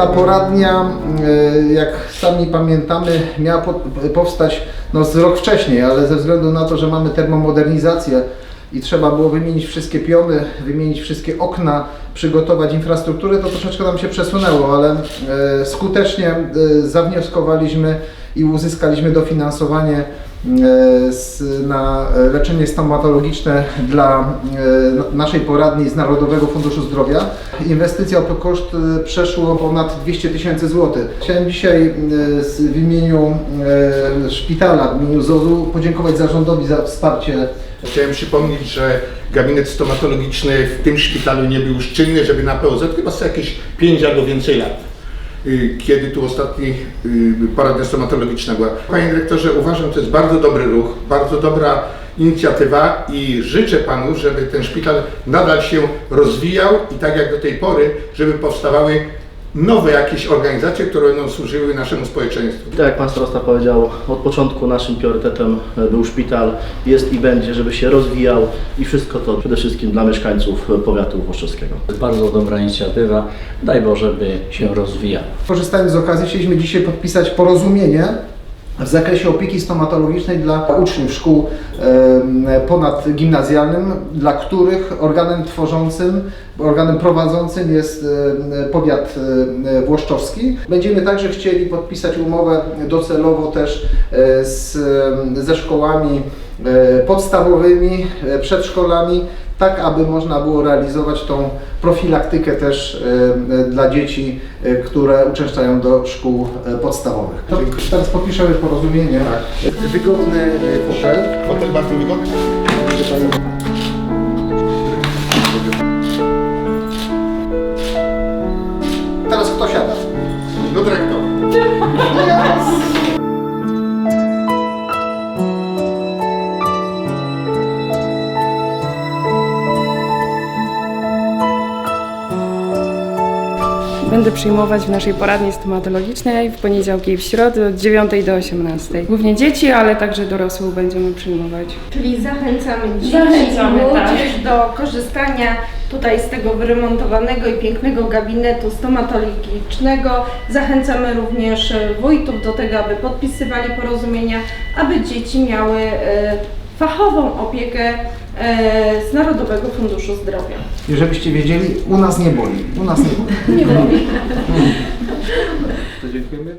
Ta poradnia, e, jak sami pamiętamy, miała po- powstać no, z rok wcześniej, ale ze względu na to, że mamy termomodernizację i trzeba było wymienić wszystkie piony, wymienić wszystkie okna, przygotować infrastrukturę, to troszeczkę nam się przesunęło, ale e, skutecznie e, zawnioskowaliśmy i uzyskaliśmy dofinansowanie na leczenie stomatologiczne dla e, naszej poradni z Narodowego Funduszu Zdrowia. Inwestycja o koszt e, przeszło ponad 200 tysięcy złotych. Chciałem dzisiaj e, w imieniu e, szpitala, w imieniu ZOZ-u podziękować zarządowi za wsparcie Chciałem przypomnieć, że gabinet stomatologiczny w tym szpitalu nie był już czynny, żeby na POZ, chyba co jakieś 5 albo więcej lat. Y, Kiedy tu ostatni y, poradnia stomatologiczna była. Panie dyrektorze, uważam, to jest bardzo dobry ruch, bardzo dobra inicjatywa i życzę Panu, żeby ten szpital nadal się rozwijał i tak jak do tej pory, żeby powstawały nowe jakieś organizacje, które będą służyły naszemu społeczeństwu. Tak jak Pan Starosta powiedział, od początku naszym priorytetem e, był szpital, jest i będzie, żeby się rozwijał i wszystko to przede wszystkim dla mieszkańców e, powiatu włoszczowskiego. To jest bardzo dobra inicjatywa. Daj Boże, by się rozwijała. Korzystając z okazji, chcieliśmy dzisiaj podpisać porozumienie w zakresie opieki stomatologicznej dla uczniów szkół ponadgimnazjalnym, dla których organem tworzącym, organem prowadzącym jest powiat włoszczowski. Będziemy także chcieli podpisać umowę docelowo też e, z, ze szkołami e, podstawowymi, e, przedszkolami, tak aby można było realizować tą profilaktykę też e, e, dla dzieci, e, które uczęszczają do szkół podstawowych. To teraz podpiszemy porozumienie. Wygodny e, fotel. Hotel bardzo wygodny. Będę przyjmować w naszej poradni stomatologicznej w poniedziałki i w środę od 9 do 18. Głównie dzieci, ale także dorosłych będziemy przyjmować. Czyli zachęcamy dzieci Zachęcamy, i młodzież tak. do korzystania tutaj z tego wyremontowanego i pięknego gabinetu stomatologicznego. Zachęcamy również wójtów do tego, aby podpisywali porozumienia, aby dzieci miały e, fachową opiekę e, z Narodowego Funduszu Zdrowia. I żebyście wiedzieli, u nas nie boli. U nas nie boli. Nie boli. To dziękujemy.